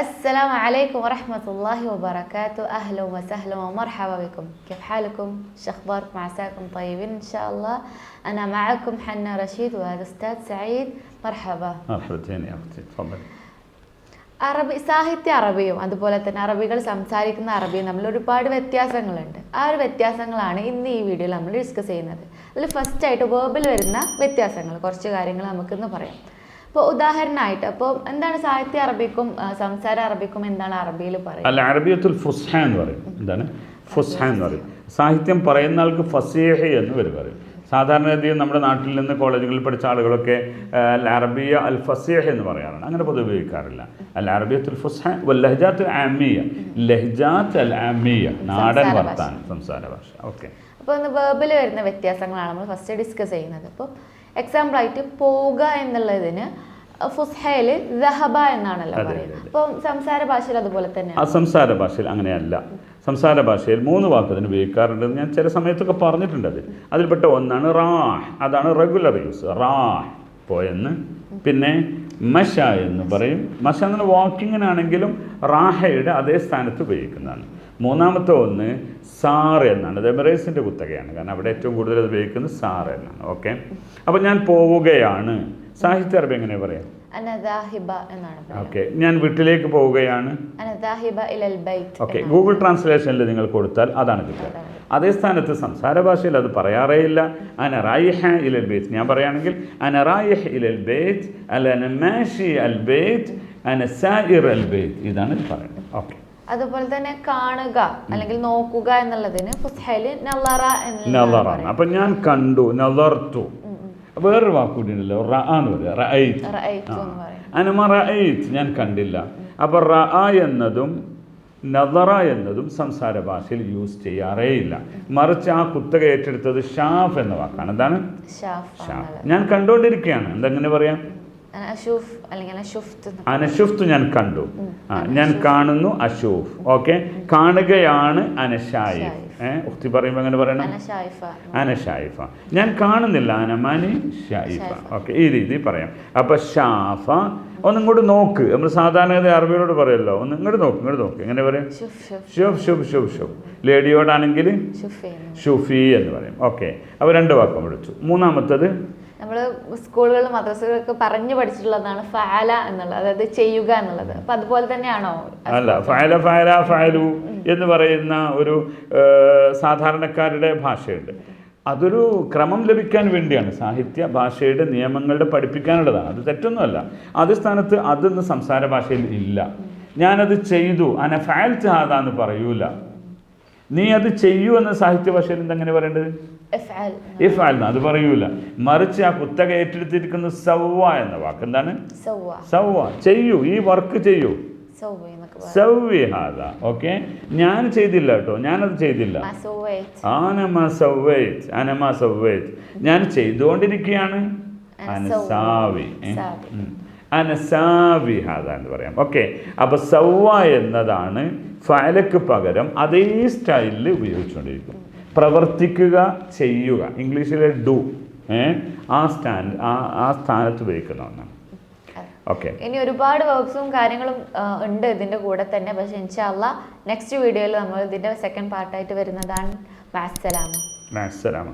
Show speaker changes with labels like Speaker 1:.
Speaker 1: السلام عليكم ورحمة الله وبركاته أهلا وسهلا ومرحبا بكم كيف حالكم؟ شو أخباركم عساكم طيبين إن شاء الله أنا معكم حنا رشيد وهذا أستاذ سعيد مرحبا
Speaker 2: مرحبتين يا اختي تفضلي
Speaker 1: അറബി സാഹിത്യ അറബിയും അതുപോലെ തന്നെ അറബികൾ സംസാരിക്കുന്ന അറബിയും തമ്മിൽ ഒരുപാട് വ്യത്യാസങ്ങളുണ്ട് ആ ഒരു വ്യത്യാസങ്ങളാണ് ഇന്ന് ഈ വീഡിയോയിൽ നമ്മൾ ഡിസ്കസ് ചെയ്യുന്നത് അതിൽ ഫസ്റ്റ് ആയിട്ട് വേർബിൽ വരുന്ന വ്യത്യാസങ്ങൾ കുറച്ച് കാര്യങ്ങൾ നമുക്കിന്ന് പറയാം അപ്പോൾ ഉദാഹരണമായിട്ട് അപ്പോൾ എന്താണ് സാഹിത്യ അറബിക്കും സംസാര അറബിക്കും എന്താണ് അറബിയിൽ പറയുന്നത്
Speaker 2: അല്ല അറബിയത്തുൽ ഫുസ്ഹ എന്ന് പറയും. എന്താണ്? ഫുസ്ഹ എന്ന് പറയും. സാഹിത്യം പറയുന്ന ആൾക്ക് ഫസീഹ എന്ന് വരും പറയും. സാധാരണഗതിയിൽ നമ്മുടെ നാട്ടിൽ നിന്ന് കോളേജുകളിൽ പഠിച്ച ആളുകളൊക്കെ അൽ അറബിയ അൽ ഫസേഹ എന്ന് പറയാറുണ്ട്. അങ്ങനെ പൊതുവെ ഉപയോഗിക്കാറില്ല. അൽ അറബിയത്തുൽ ഫുസ്ഹ ലഹജാത്ത് ആമിയ ലഹജാത്ത് അൽ ആമിയ നാടൻ
Speaker 1: വർത്താൻ
Speaker 2: വർത്താനം സംസാര ഭാഷ. ഓക്കെ.
Speaker 1: അപ്പോൾ ഒന്ന് വേർബിൽ വരുന്ന വ്യത്യാസങ്ങളാണ് നമ്മൾ ഫസ്റ്റ് ഡിസ്കസ് ചെയ്യുന്നത്. അപ്പോൾ എക്സാമ്പിൾ ആയിട്ട് പോവുക എന്നുള്ളതിന് ഫുസ്ഹയിൽ ദഹബ എന്നാണല്ലോ പറയുന്നത്. അപ്പോൾ സംസാര ഭാഷയിൽ അതുപോലെ
Speaker 2: ആ
Speaker 1: തന്നെയാണ്
Speaker 2: സംസാര ഭാഷയിൽ അങ്ങനെയല്ല. സംസാര ഭാഷയിൽ മൂന്ന് വാക്ക് അതിന് ഉപയോഗിക്കാറുണ്ടെന്ന് ഞാൻ ചില സമയത്തൊക്കെ പറഞ്ഞിട്ടുണ്ട് അത് അതിൽപ്പെട്ട ഒന്നാണ് റാഹ് അതാണ് റെഗുലർ യൂസ് റാഹ് പോയെന്ന്. പിന്നെ മഷ എന്ന് പറയും. മഷ എന്നുള്ള വാക്കിങ്ങിനാണെങ്കിലും റാഹയുടെ അതേ സ്ഥാനത്ത് ഉപയോഗിക്കുന്നതാണ്. മൂന്നാമത്തെ ഒന്ന് സാർ എന്നാണ്. അത് എമിറേറ്റ്സിന്റെ കുത്തകയാണ്. കാരണം അവിടെ ഏറ്റവും കൂടുതൽ അത് ഉപയോഗിക്കുന്നത് സാർ എന്നാണ്. ഓക്കെ? അപ്പോൾ ഞാൻ പോവുകയാണ്. സാഹിത്യ അറബി എങ്ങനെ പറയാം? ഓക്കെ. ഞാൻ വീട്ടിലേക്ക് പോവുകയാണ്. ഓക്കെ. ഗൂഗിൾ ട്രാൻസ്ലേഷനിൽ നിങ്ങൾ കൊടുത്താൽ അതാണ് കിട്ടുക. അതേ സ്ഥാനത്ത് സംസാര ഭാഷയിൽ അത് പറയാറേ ഇല്ല. അന റായിഹ ഇലൽ ബേത്ത്. ഞാൻ പറയുകയാണെങ്കിൽ അന റായിഹ് ഇലൽ ബേത്ത് അൽ ബേത്ത് അൽ ബേത്ത്. ഇതാണ് ഇത് പറയുന്നത്. ഓക്കെ.
Speaker 1: അതുപോലെ തന്നെ കാണുക അല്ലെങ്കിൽ നോക്കുക എന്നുള്ളതിന് അപ്പൊ
Speaker 2: നല്ലറാണ് അപ്പം ഞാൻ കണ്ടു നലർത്തു വേറൊരു വാക്ക് കൂടി ഉണ്ടല്ലോ റ എന്ന് റഅയ്ത്ത് അനമ റഅയ്ത്ത് ഞാൻ കണ്ടില്ല. അപ്പോൾ റഅ എന്നതും നദറ എന്നതും സംസാര ഭാഷയിൽ യൂസ് ചെയ്യാറേ ഇല്ല മറിച്ച് ആ കുത്തക ഏറ്റെടുത്തത് ഷാഫ് എന്ന വാക്കാണ്. എന്താണ്?
Speaker 1: ഷാഫ്
Speaker 2: ഞാൻ കണ്ടുകൊണ്ടിരിക്കുകയാണ് എന്തെങ്ങനെ പറയാം?
Speaker 1: അന അഷൂഫ് അല്ലെങ്കിൽ അഷുഫ്ത്
Speaker 2: ഞാൻ കണ്ടു. ആ ഞാൻ കാണുന്നു അഷൂഫ് ഓക്കെ? കാണുകയാണ് അനഷായിഫ്. ഏഹ് ഉക്തി പറയുമ്പോൾ എങ്ങനെ പറയണം?
Speaker 1: അനഷായിഫ.
Speaker 2: അന ഷായിഫ. ഞാൻ കാണുന്നില്ല അനമാനി ഷായിഫ. ഓക്കെ ഈ രീതി പറയാം. അപ്പൊ ഷാഫ ഒന്ന് ഇങ്ങോട്ട് നോക്ക്. നമ്മൾ സാധാരണ അറബിയോട് പറയല്ലോ ഒന്ന് ഇങ്ങോട്ട് നോക്ക് ഇങ്ങോട്ട് നോക്ക്. എങ്ങനെ പറയും?
Speaker 1: ഷുഫ് ഷുഫ്
Speaker 2: ഷുഫ് ഷുഫ് ലേഡിയോടാണെങ്കിൽ
Speaker 1: ഷുഫ് എന്ന്
Speaker 2: ഷുഫി എന്ന് പറയും. ഓക്കെ അപ്പോൾ രണ്ട് വാക്കം വിളിച്ചു മൂന്നാമത്തത്
Speaker 1: നമ്മൾ സ്കൂളുകളിലും മദ്രസകളൊക്കെ പറഞ്ഞു പഠിച്ചിട്ടുള്ളതാണ് ഫാല എന്നുള്ളത് അതായത് ചെയ്യുക എന്നുള്ളത്. അപ്പൊ അതുപോലെ തന്നെയാണോ?
Speaker 2: അല്ല ഫയല ഫയല ഫയലു എന്ന് പറയുന്ന ഒരു സാധാരണക്കാരുടെ ഭാഷയുണ്ട്. അതൊരു ക്രമം ലഭിക്കാൻ വേണ്ടിയാണ്. സാഹിത്യ ഭാഷയുടെ നിയമങ്ങളുടെ പഠിപ്പിക്കാനുള്ളതാണ്. അത് തെറ്റൊന്നുമല്ല. അതേ സ്ഥാനത്ത് അതൊന്നും സംസാര ഭാഷയിൽ ഇല്ല. ഞാനത് ചെയ്തു. അന ഫാൽ ചാതാന്ന് പറയൂല. നീ അത് ചെയ്യൂ എന്ന സാഹിത്യ ഭാഷയിൽ എന്തെങ്ങനെ പറയേണ്ടത്? അത് പറയൂല. മറിച്ച് ആ കുത്തക ഏറ്റെടുത്തിരിക്കുന്ന സവ്വ എന്ന വാക്ക് എന്താണ്?
Speaker 1: സവ്വ.
Speaker 2: ചെയ്യൂ. ഈ വർക്ക് ചെയ്യൂ. ഓക്കെ? ഞാൻ ചെയ്തില്ല കേട്ടോ. ഞാനത് ചെയ്തില്ല. ആനമ സവ്വൈറ്റ് സവ്വൈറ്റ് ഞാൻ ചെയ്തുകൊണ്ടിരിക്കുകയാണ്. അനസാവി. ഏ?
Speaker 1: സാവി.
Speaker 2: അനസാവി ഹാദ എന്ന് പറയാം. ഓക്കെ. അപ്പോൾ സവ്വ എന്നതാണ് ഫയലക്ക് പകരം അതേ സ്റ്റൈലിൽ ഉപയോഗിച്ചുകൊണ്ടിരിക്കും. പ്രവർത്തിക്കുക ചെയ്യുക. ഇംഗ്ലീഷിലെ ഡു ആ സ്റ്റാൻഡ് ആ ആ സ്ഥാനത്ത് ഉപയോഗിക്കുന്ന ഒന്നാണ്. ഓക്കെ.
Speaker 1: ഇനി ഒരുപാട് വർക്ക്സും കാര്യങ്ങളും ഉണ്ട് ഇതിന്റെ കൂടെ തന്നെ. പക്ഷെ ഇൻഷാല്ല നെക്സ്റ്റ് വീഡിയോയിൽ നമ്മൾ ഇതിന്റെ സെക്കൻഡ് പാർട്ടായിട്ട് വരുന്നതാണ്. മാസ്സലാമ.
Speaker 2: മാസ്സലാമ.